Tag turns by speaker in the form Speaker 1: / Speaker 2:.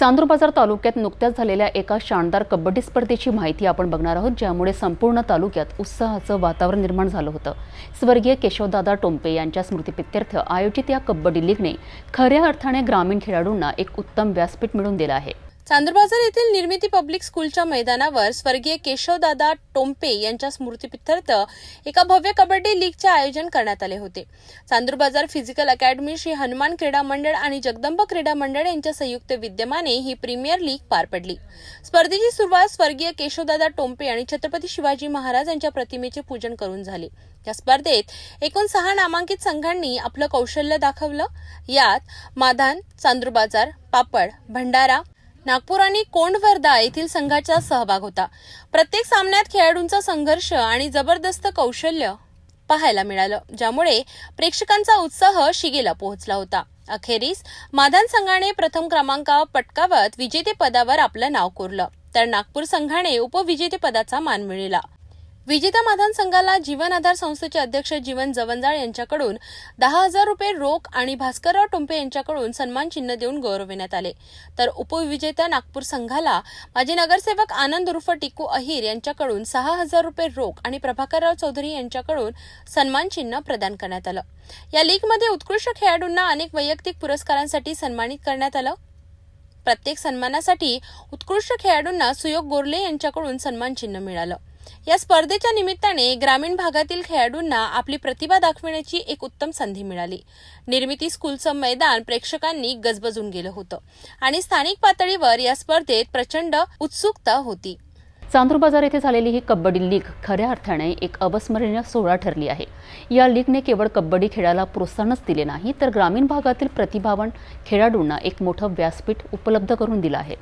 Speaker 1: चांदूरबाजार तालुक्यात नुकत्याच झालेल्या एका शानदार कबड्डी स्पर्धेची माहिती आपण बघणार आहोत ज्यामुळे संपूर्ण तालुक्यात उत्साहाचं वातावरण निर्माण झालं होतं. स्वर्गीय केशवदादा टोंपे यांच्या स्मृतीप्रित्यर्थ आयोजित या कबड्डी लीगने खऱ्या अर्थाने ग्रामीण खेळाडूंना एक उत्तम व्यासपीठ मिळवून दिलं आहे.
Speaker 2: चांदूरबाजार येथील निर्मिती पब्लिक स्कूलच्या मैदानावर स्वर्गीय केशवदादा टोंपे यांच्या स्मृतीपित्यर्थ एका भव्य कबड्डी लीगचे आयोजन करण्यात आले होते. चांदूरबाजार फिजिकल अकॅडमी श्री हनुमान क्रीडा मंडळ आणि जगदंब क्रीडा मंडळ यांच्या संयुक्त विद्यमाने ही प्रीमियर लीग पार पडली. स्पर्धेची सुरुवात स्वर्गीय केशवदादा टोंपे आणि छत्रपती शिवाजी महाराज यांच्या प्रतिमेचे पूजन करून झाले. या स्पर्धेत एकूण सहा नामांकित संघांनी आपलं कौशल्य दाखवलं. यात माधान चांदूरबाजार पापड भंडारा नागपूर आणि कोंडवर्धा येथील संघाचा सहभाग होता. प्रत्येक सामन्यात खेळाडूंचा संघर्ष आणि जबरदस्त कौशल्य पाहायला मिळालं ज्यामुळे प्रेक्षकांचा उत्साह शिगेला पोहोचला होता. अखेरीस माधान संघाने प्रथम क्रमांक पटकावत विजेतेपदावर आपलं नाव कोरलं. तर नागपूर संघाने उपविजेतेपदाचा मान मिळवला. विजेता माधान संघाला जीवन आधार संस्थेचे अध्यक्ष जीवन जवंजाळ यांच्याकडून दहा हजार रुपये रोख आणि भास्करराव टोंपे यांच्याकडून सन्मान चिन्ह देऊन गौरविण्यात आले. तर उपविजेता नागपूर संघाला माजी नगरसेवक आनंद उर्फ टिकू अहिर यांच्याकडून सहा हजार रुपये रोख आणि प्रभाकरराव चौधरी यांच्याकडून सन्मान चिन्ह प्रदान करण्यात आलं. या लीगमध्ये उत्कृष्ट खेळाडूंना अनेक वैयक्तिक पुरस्कारांसाठी सन्मानित करण्यात आलं. प्रत्येक सन्मानासाठी उत्कृष्ट खेळाडूंना सुयोग गोरले यांच्याकडून सन्मान चिन्ह मिळालं. या स्पर्धेच्या निमित्ताने ग्रामीण भागातील खेळाडूंना आपली प्रतिभा दाखविण्याची एक उत्तम संधी मिळाली. निर्मिती स्कूलचं मैदान प्रेक्षकांनी गजबजून गेलं होतं आणि स्थानिक पातळीवर या स्पर्धेत प्रचंड उत्सुकता होती.
Speaker 1: चांदूरबाजार येथे झालेली ही कबड्डी लीग खऱ्या अर्थाने एक अविस्मरणीय सोहळा ठरली आहे. या लीगने केवळ कबड्डी खेळाला प्रोत्साहनच दिले नाही तर ग्रामीण भागातील प्रतिभावान खेळाडूंना एक मोठं व्यासपीठ उपलब्ध करून दिलं आहे.